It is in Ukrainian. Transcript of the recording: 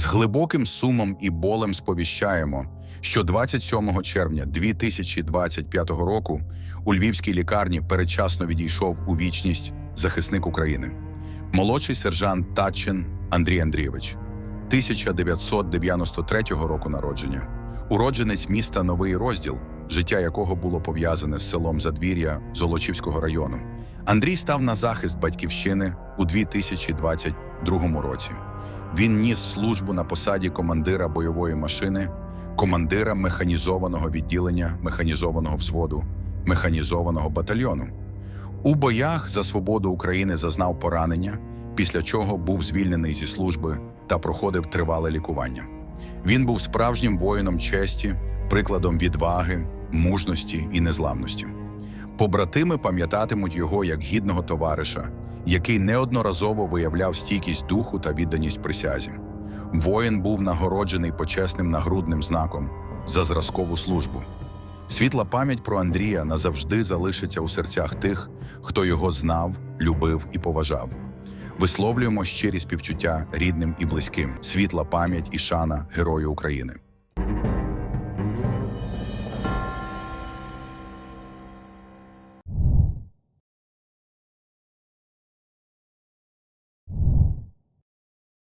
З глибоким сумом і болем сповіщаємо, що 27 червня 2025 року у львівській лікарні передчасно відійшов у вічність захисник України, молодший сержант Татчин Андрій Андрійович, 1993 року народження, уродженець міста Новий Розділ, життя якого було пов'язане з селом Задвір'я Золочівського району. Андрій став на захист батьківщини у 2022 році. Він ніс службу на посаді командира бойової машини, командира механізованого відділення механізованого взводу, механізованого батальйону. У боях за свободу України зазнав поранення, після чого був звільнений зі служби та проходив тривале лікування. Він був справжнім воїном честі, прикладом відваги, мужності і незламності. Побратими пам'ятатимуть його як гідного товариша, який неодноразово виявляв стійкість духу та відданість присязі. Воїн був нагороджений почесним нагрудним знаком за зразкову службу. Світла пам'ять про Андрія назавжди залишиться у серцях тих, хто його знав, любив і поважав. Висловлюємо щирі співчуття рідним і близьким, світла пам'ять і шана Герою України.